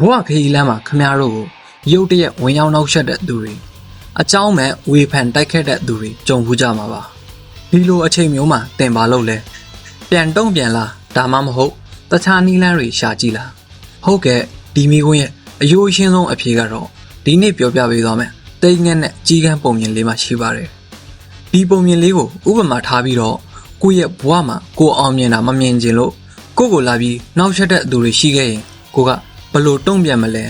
ဘဝခရီးလမ်းမှာခမားတို့ကိုရုတ်တရက်ဝင်ရောက်နှောက်ယှက်တဲ့သူတွေအကြောင်းမဲ့ဝေဖန်တိုက်ခတ်တဲ့သူတွေကြုံဘူးကြမှာပါဒီလိုအချိန်မျိုးမှာတင်ပါလို့လဲပြန်တုံ့ပြန်လားဒါမှမဟုတ်တခြားနီးလန်းတွေရှာကြည့်လားဟုတ်ကဲ့ဒီမိခွန်းရဲ့အယိုးအရှင်းဆုံးအဖြေကတော့ဒီနေ့ပြောပြပေးသွားမယ်တိမ်ငက်နဲ့ကြီးကန်းပုံမြင်လေးမှရှိပါတယ်ဒီပုံမြင်လေးကိုဥပမာထားပြီးတော့ကိုယ့်ရဲ့ဘဝမှာကိုအောင်မြင်တာမမြင်ချင်လို့ကိုကိုလာပြီးနောက်ဆက်တဲ့သူတွေရှိခဲ့ရင်ကိုက ဘယ်လို့တုံ့ပြန်မလဲ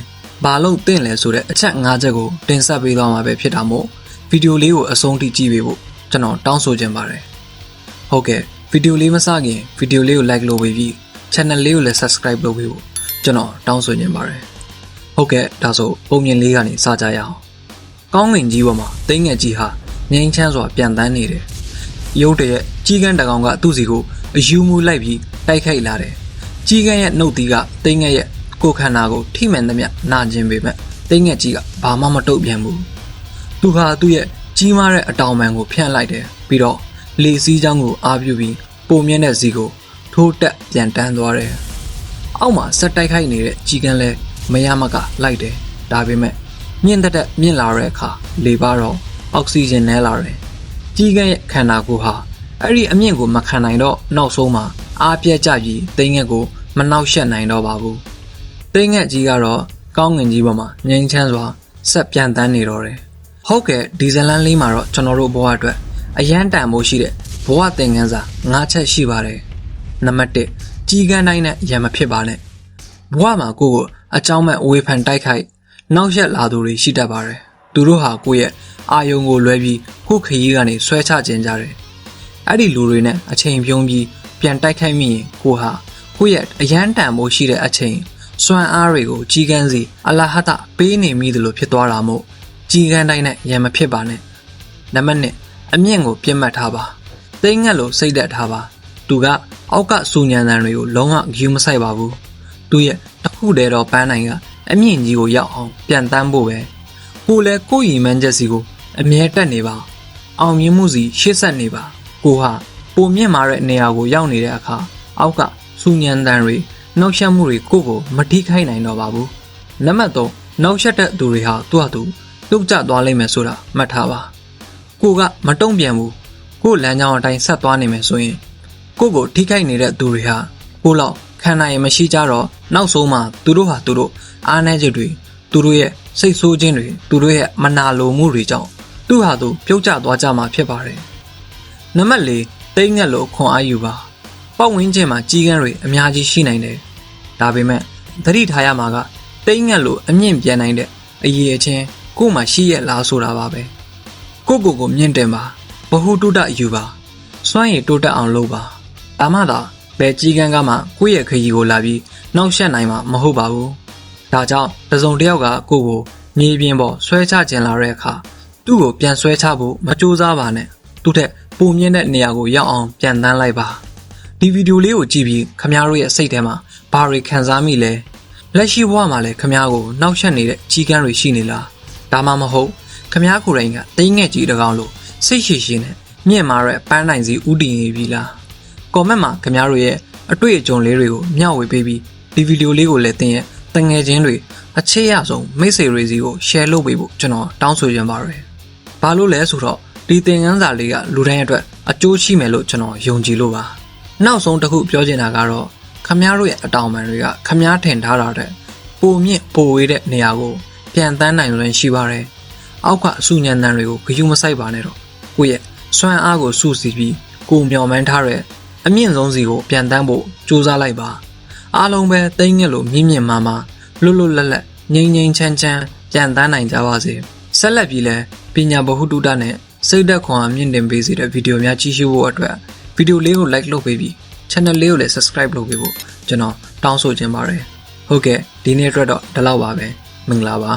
ဘာလို့တင့်လဲဆိုတဲ့အချက်၅ချက်ကိုတင်ဆက်ပေးသွားမှာပဲဖြစ်တာမို့ဗီဒီယိုလေးကိုအဆုံးထိကြည့်ပေးဖို့ကျွန်တော်တောင်းဆိုချင်ပါတယ်ဟုတ်ကဲ့ဗီဒီယိုလေးမစခင်ဗီဒီယိုလေးကို like လုပ်ပေးပြီး channel လေးကိုလည်း subscribe လုပ်ပေးဖို့ကျွန်တော်တောင်းဆိုချင်ပါတယ်ဟုတ်ကဲ့ဒါဆိုပုံမြင်လေးကနေစကြရအောင်ကောင်းငင်ကြီးပေါ်မှာတိတ်ငက်ကြီးဟာငိမ့်ချမ်းစွာပြန်တန်းနေတယ်ရုတ်တရက်ကြီးကန်းတကောင်ကသူ့စီကိုအယူမူလိုက်ပြီးတိုက်ခိုက်လာတယ်ကြီးကန်းရဲ့နှုတ်သီးကတိတ်ငက်ရဲ့ ကိုယ်ခန္ဓာကိုထိမှန်သမျှနာကျင်ပေမဲ့တိတ်ငက်ကြီးကဘာမှမတုတ်ပြန်ဘူးသူဟာသူ့ရဲ့ကြီးမားတဲ့အတောင်ပံကိုဖြန့်လိုက်တယ်ပြီးတော့လေစည်းချောင်းကိုအားပြုပြီးပုံမြင့်တဲ့စီကိုထိုးတက်ပြန်တန်းသွားတယ်အောက်မှာဆက်တိုက်ခိုက်နေတဲ့ကြီးကန်းလဲမရမကလိုက်တယ်ဒါပေမဲ့မြင့်တက်တက်မြင့်လာတဲ့အခါလေပါတော့အောက်ဆီဂျင်နဲလာတယ်ကြီးကန်းရဲ့ခန္ဓာကိုယ်ဟာအဲ့ဒီအမြင့်ကိုမခံနိုင်တော့နောက်ဆုံးမှာအားပြက်ကြပြီးတိတ်ငက်ကိုမနှောက်ယှက်နိုင်တော့ပါဘူး တိတ်ငက်ကြီးကတော့ကောင်းငင်ကြီးပေါ်မှာငြိမ်းချမ်းစွာဆက်ပြန်တန်းနေတော့တယ်။ဟုတ်ကဲ့ဒီဇလန်လေးမှာတော့ကျွန်တော်တို့ဘဝအတွက်အရန်တန်ဖို့ရှိတဲ့ဘဝသင်ခန်းစာ၅ချက်ရှိပါတယ်။နံပါတ်1ကြီးကန်းတိုင်းနဲ့ရံမဖြစ်ပါနဲ့။ဘဝမှာကိုယ့်ကိုအကြောင်းမဲ့ဝေဖန်တိုက်ခိုက်နောက်ရက်လာသူတွေရှိတတ်ပါတယ်။သူတို့ဟာကိုယ့်ရဲ့အာယုံကိုလွဲပြီးကိုယ့်ခရီးကနေဆွဲချခြင်းကြတယ်။အဲ့ဒီလူတွေနဲ့အချိန်ပြုံးပြီးပြန်တိုက်ခိုက်မိရင်ကိုဟာကိုယ့်ရဲ့အရန်တန်ဖို့ရှိတဲ့အချိန် စွမ်းအားတွေကိုကြီးကန်းစီအလာဟတပေးနေမိသလိုဖြစ်သွားတာမို့ကြီးကန်းတိုင်းနဲ့ရံမဖြစ်ပါနဲ့နံပါတ်1အမြင့်ကိုပြတ်မှတ်ထားပါသိငက်လို့စိတ်သက်ထားပါသူကအောက်ကစူညံတန်တွေကိုလုံးဝဂယူမဆိုင်ပါဘူးသူရဲ့တစ်ခုတည်းတော့ပန်းနိုင်ကအမြင့်ကြီးကိုရောက်အောင်ပြန်တန်းဖို့ပဲကိုလည်းကိုယ့်ရည်မှန်းချက်စီကိုအမြဲတက်နေပါအောင်မြင်မှုစီရှေ့ဆက်နေပါကိုဟာပုံမြင့်မာတဲ့နေရာကိုရောက်နေတဲ့အခါအောက်ကစူညံတန်တွေ နှောက်ယှက်မှုတွေကိုယ့်ကိုမထိခိုက်နိုင်တော့ပါဘူး။နံပါတ်3နှောက်ယှက်တဲ့သူတွေဟာသူ့ဟာသူပြုတ်ကျသွားလိမ့်မယ်ဆိုတာမှတ်ထားပါ။ကိုကမတုံ့ပြန်ဘူး။ကိုလမ်းကြောင်းအတိုင်းဆက်သွားနေမယ်ဆိုရင်ကိုကိုထိခိုက်နေတဲ့သူတွေဟာကိုလောက်ခံနိုင်ရင်မရှိကြတော့နောက်ဆုံးမှသူတို့ဟာသူတို့အားနည်းချက်တွေသူတို့ရဲ့စိတ်ဆိုးခြင်းတွေသူတို့ရဲ့မနာလိုမှုတွေကြောင့်သူ့ဟာသူပြုတ်ကျသွားကြမှာဖြစ်ပါတယ်။နံပါတ်4တိတ်ငက်လို့ခွန်အားယူပါ။ ပတ်ဝန်းကျင်မှာကြီးကန်းတွေအများကြီးရှိနိုင်တယ်။ဒါပေမဲ့သတိထားရမှာကတိတ်ငက်လို့အမြင့်ပြန်နိုင်တဲ့အရေးအချင်းကို့မှာရှိရလားဆိုတာပါပဲ။ကိုကိုကိုမြင့်တင်ပါဘဟုတုတယူပါစွမ်းရည်တိုးတက်အောင်လုပ်ပါ။ဒါမှသာဘယ်ကြီးကန်းကမှကိုယ့်ရဲ့ခရီးကိုလာပြီးနှောက်ယှက်နိုင်မှာမဟုတ်ပါဘူး။ဒါကြောင့်တစုံတစ်ယောက်ကကိုကိုမြေပြင်ပေါ်ဆွဲချခြင်းလာတဲ့အခါသူ့ကိုပြန်ဆွဲချဖို့မကြိုးစားပါနဲ့။သူ့ထက်ပုံမြင့်တဲ့နေရာကိုရောက်အောင်ပြန်တန်းလိုက်ပါ။ ဒီဗီဒီယိုလေးကိုကြည့်ပြီးခမားတို့ရဲ့စိတ်ထဲမှာဘာတွေခံစားမိလဲလက်ရှိဘဝမှာလည်းခမားကိုနှောက်ယှက်နေတဲ့ကြီးကန်းတွေရှိနေလားဒါမှမဟုတ်ခမားကိုယ်တိုင်ကတိတ်ငက်ကြီးတကောင်လို့စိတ်ရှိရှိနဲ့မြင့်မာတဲ့ပန်းနိုင်စီဥတည်နေပြီလားကော်မန့်မှာခမားတို့ရဲ့အတွေ့အကြုံလေးတွေကိုမျှဝေပေးပြီးဒီဗီဒီယိုလေးကိုလည်းတင်ရဲ့တငယ်ချင်းတွေအခြေရဆုံးမိတ်ဆွေတွေစီကို share လုပ်ပေးဖို့ကျွန်တော်တောင်းဆိုချင်ပါတယ်ဘာလို့လဲဆိုတော့ဒီသင်ခန်းစာလေးကလူတိုင်းအတွက်အကျိုးရှိမယ်လို့ကျွန်တော်ယုံကြည်လို့ပါ နောက်ဆုံးတစ်ခုပြောချင်တာကတော့ခမားတို့ရဲ့အတောင်ပံတွေကခမားထင်ထားတာတဲ့ပိုမြင့်ပိုဝေးတဲ့နေရာကိုပြန်တန်းနိုင်လွန်ရှိပါတယ်။အောက်ကအဆူညံတန်းတွေကိုဂယုမဆိုင်ပါနဲ့တော့ကိုယ့်ရဲ့စွမ်းအားကိုစုစည်းပြီးကိုမျှော်မှန်းထားတဲ့အမြင့်ဆုံးစီကိုပြန်တန်းဖို့ကြိုးစားလိုက်ပါ။အားလုံးပဲတိတ်ငက်လို့မြင့်မြင့်မာမာလွတ်လွတ်လပ်လပ်ငြိမ်ငြိမ်ချမ်းချမ်းပြန်တန်းနိုင်ကြပါစေ။ဆက်လက်ပြီးလဲပညာဗဟုတုတနဲ့စိတ်သက်ခွန်အားမြင့်တင်ပေးစေတဲ့ဗီဒီယိုများကြည့်ရှုဖို့အတွက် ဗီဒီယိုလေးကို like လုပ်ပေးပြီး channel လေးကိုလည်း subscribe လုပ်ပေးဖို့ကျွန်တော်တောင်းဆိုချင်ပါတယ်ဟုတ်ကဲ့ဒီနေ့အတွက်တော့ဒီလောက်ပါပဲမင်္ဂလာပါ